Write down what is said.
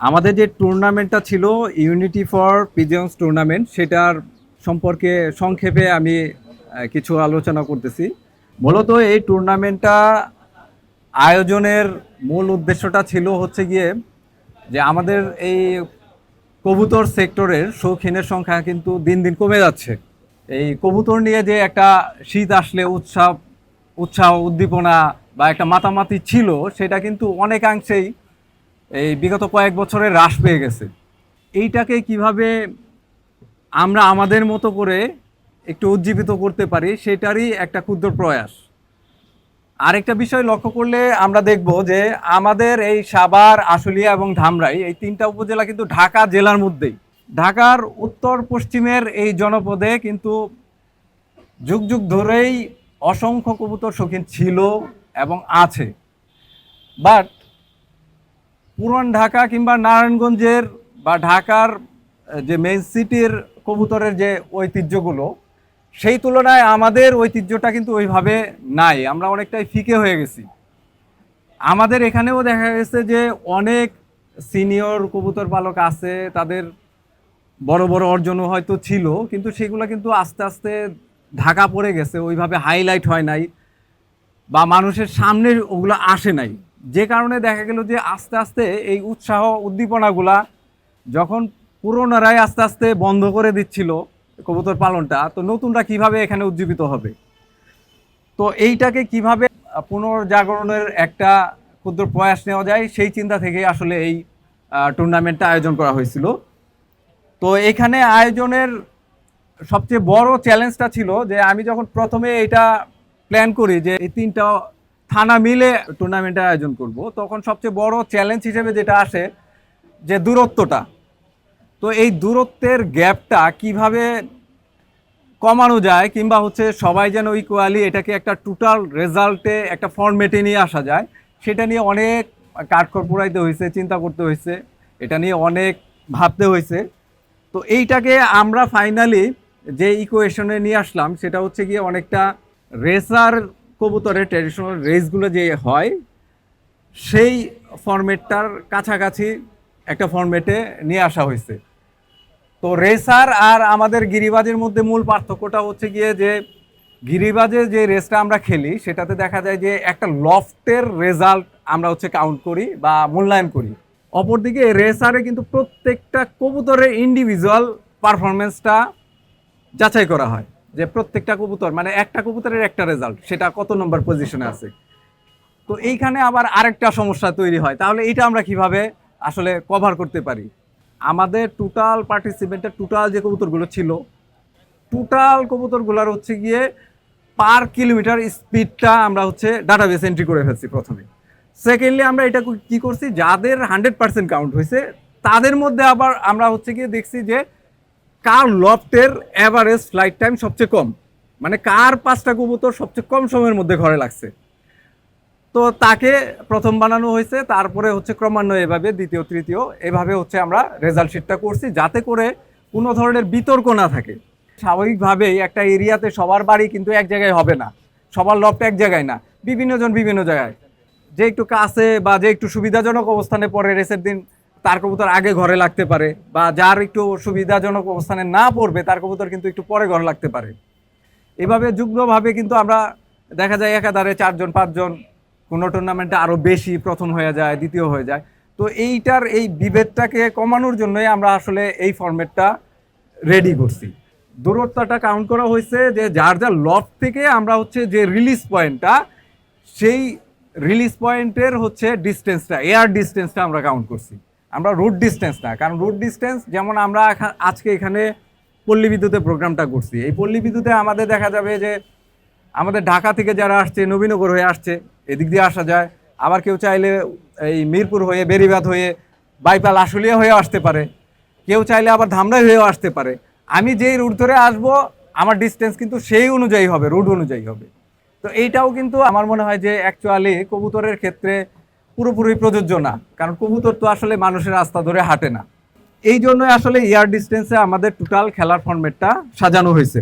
আমাদের যে টুর্নামেন্টটা ছিল ইউনিটি ফর পিজিয়ন্স টুর্নামেন্ট সেটার সম্পর্কে সংক্ষেপে আমি কিছু আলোচনা করতেছি। মূলত এই টুর্নামেন্টটা আয়োজনের মূল উদ্দেশ্যটা ছিল হচ্ছে গিয়ে যে আমাদের এই কবুতর সেক্টরের শৌখিনের সংখ্যা কিন্তু দিন দিন কমে যাচ্ছে। এই কবুতর নিয়ে যে একটা শীত আসলে উৎসাহ উৎসাহ, উদ্দীপনা বা একটা মাতামাতি ছিল, সেটা কিন্তু অনেকাংশেই এই বিগত কয়েক বছরে হ্রাস পেয়ে গেছে। এইটাকে কীভাবে আমরা আমাদের মতো করে একটু উজ্জীবিত করতে পারি, সেটারই একটা ক্ষুদ্র প্রয়াস। আরেকটা বিষয় লক্ষ্য করলে আমরা দেখব যে আমাদের এই সাবার আশুলিয়া এবং ধামরাই, এই তিনটা উপজেলা কিন্তু ঢাকা জেলার মধ্যেই। ঢাকার উত্তর পশ্চিমের এই জনপদে কিন্তু যুগ যুগ ধরেই অসংখ্য কবুতর শৌখিন ছিল এবং আছে। বাট পুরান ঢাকা কিংবা নারায়ণগঞ্জের বা ঢাকার যে মেইন সিটির কবুতরের যে ঐতিহ্যগুলো, সেই তুলনায় আমাদের ঐতিহ্যটা কিন্তু ওইভাবে নাই। আমরা অনেকটাই ফিকে হয়ে গেছি। আমাদের এখানেও দেখা গেছে যে অনেক সিনিয়র কবুতর পালক আছে, তাদের বড় বড় অর্জনও হয়তো ছিল, কিন্তু সেগুলো কিন্তু আস্তে আস্তে ঢাকা পড়ে গেছে, ওইভাবে হাইলাইট হয় নাই বা মানুষের সামনে ওগুলো আসে নাই। যে কারণে দেখা গেল যে আস্তে আস্তে এই উৎসাহ উদ্দীপনাগুলা যখন পুরোনারাই আস্তে আস্তে বন্ধ করে দিচ্ছিল কবুতর পালনটা, তো নতুনরা কীভাবে এখানে উজ্জীবিত হবে? তো এইটাকে কীভাবে পুনর্জাগরণের একটা ক্ষুদ্র প্রয়াস নেওয়া যায়, সেই চিন্তা থেকে আসলে এই টুর্নামেন্টটা আয়োজন করা হয়েছিল। তো এখানে আয়োজনের সবচেয়ে বড় চ্যালেঞ্জটা ছিল যে আমি যখন প্রথমে এটা প্ল্যান করি যে এই তিনটা থানা মিলে টুর্নামেন্টের আয়োজন করব। তখন সবচেয়ে বড় চ্যালেঞ্জ হিসেবে যেটা আসে, যে দূরত্বটা। তো এই দূরত্বের গ্যাপটা কীভাবে কমানো যায়, কিংবা হচ্ছে সবাই যেন ইকুয়ালি এটাকে একটা টোটাল রেজাল্টে একটা ফর্মেটে নিয়ে আসা যায়, সেটা নিয়ে অনেক কাঠখড় পুরাইতে হয়েছে, চিন্তা করতে হয়েছে, এটা নিয়ে অনেক ভাবতে হয়েছে। তো এইটাকে আমরা ফাইনালি যে ইকুয়েশনে নিয়ে আসলাম, সেটা হচ্ছে গিয়ে অনেকটা রেসার কবুতরের ট্র্যাডিশনাল রেসগুলো যে হয়, সেই ফরম্যাটটার কাছাকাছি একটা ফরম্যাটে নিয়ে আসা হয়েছে। তো রেসার আর আমাদের গিরিবাজের মধ্যে মূল পার্থক্যটা হচ্ছে গিয়ে যে, গিরিবাজে যে রেসটা আমরা খেলি, সেটাতে দেখা যায় যে একটা লফটের রেজাল্ট আমরা হচ্ছে কাউন্ট করি বা মূল্যায়ন করি। অপরদিকে রেসারে কিন্তু প্রত্যেকটা কবুতরের ইন্ডিভিজুয়াল পারফরমেন্সটা যাচাই করা হয়। যে প্রত্যেকটা কবুতর মানে একটা কবুতরের একটা রেজাল্ট সেটা কত নম্বর পজিশনে আছে? তো এইখানে আবার আরেকটা সমস্যা তৈরি হয়। তাহলে এটা আমরা কীভাবে আসলে কভার করতে পারি? আমাদের টোটাল পার্টিসিপেন্টের টোটাল যে কবুতরগুলো ছিল টোটাল কবুতরগুলোর হচ্ছে গিয়ে পার কিলোমিটার স্পিডটা আমরা হচ্ছে ডাটাবেস এন্ট্রি করে ফেলছি প্রথমে। সেকেন্ডলি আমরা এটা কি করছি? যাদের হান্ড্রেড পার্সেন্ট কাউন্ট হয়েছে, তাদের মধ্যে আবার আমরা হচ্ছে গিয়ে দেখছি যে কার লফটের অ্যাভারেজ ফ্লাইট টাইম সবচেয়ে কম? মানে কার পাঁচটা কবুতর সবচেয়ে কম সময়ের মধ্যে ঘরে লাগছে? তো তাকে প্রথম বানানো হয়েছে, তারপরে হচ্ছে ক্রমান্বয়ে এভাবে দ্বিতীয়, তৃতীয়, এভাবে হচ্ছে আমরা রেজাল্ট শিটটা করছি, যাতে করে কোনো ধরনের বিতর্ক না থাকে। স্বাভাবিকভাবেই একটা এরিয়াতে সবার বাড়ি কিন্তু এক জায়গায় হবে না। সবার লফট এক জায়গায় না, বিভিন্ন জন বিভিন্ন জায়গায়। যে একটু কাছে বা যে একটু সুবিধাজনক অবস্থানে পড়ে রেসের দিন তার কবুতর আগে ঘরে লাগতে পারে বা যার একটু সুবিধাজনক অবস্থানে না পড়বে, তার কবুতর কিন্তু একটু পরে ঘরে লাগতে পারে। এভাবে যুগ্মভাবে কিন্তু আমরা দেখা যায় একাধারে চারজন, পাঁচজন, কোনো টুর্নামেন্টে আরও বেশি প্রথম হয়ে যায়, দ্বিতীয় হয়ে যায়। তো এইটার এই বিভেদটাকে কমানোর জন্যই আমরা আসলে এই ফরম্যাটটা রেডি করছি। দূরত্বটা কাউন্ট করা হয়েছে যে যার যার লফট থেকে আমরা হচ্ছে যে রিলিজ পয়েন্টটা সেই রিলিজ পয়েন্টের হচ্ছে ডিস্টেন্সটা এয়ার ডিস্টেন্সটা আমরা কাউন্ট করছি। আমরা রুট ডিস্টেন্স না, কারণ রুট ডিস্টেন্স যেমন আমরা আজকে এখানে পল্লী বিদ্যুতের প্রোগ্রামটা করছি। এই পল্লী বিদ্যুতে আমাদের দেখা যাবে যে আমাদের ঢাকা থেকে যারা আসছে, নবীনগর হয়ে আসছে, এদিক দিয়ে আসা যায়। আবার কেউ চাইলে এই মিরপুর হয়ে বেরিবাদ হয়ে, বাইপাল আশুলিয়া হয়ে আসতে পারে। কেউ চাইলে আবার ধামরাই হয়েও আসতে পারে। আমি যেই রুট ধরে আসব, আমার ডিস্টেন্স কিন্তু সেই অনুযায়ী হবে রুট অনুযায়ী হবে। তো এইটাও কিন্তু আমার মনে হয় যে অ্যাকচুয়ালি কবুতরের ক্ষেত্রে পুরোপুরি প্রযোজ্য না। কারণ কবুতর তো আসলে মানুষের রাস্তা ধরে হাঁটে না। এই জন্যই আসলে এয়ার ডিস্টেন্সে আমাদের টোটাল খেলার ফর্মেটটা সাজানো হয়েছে।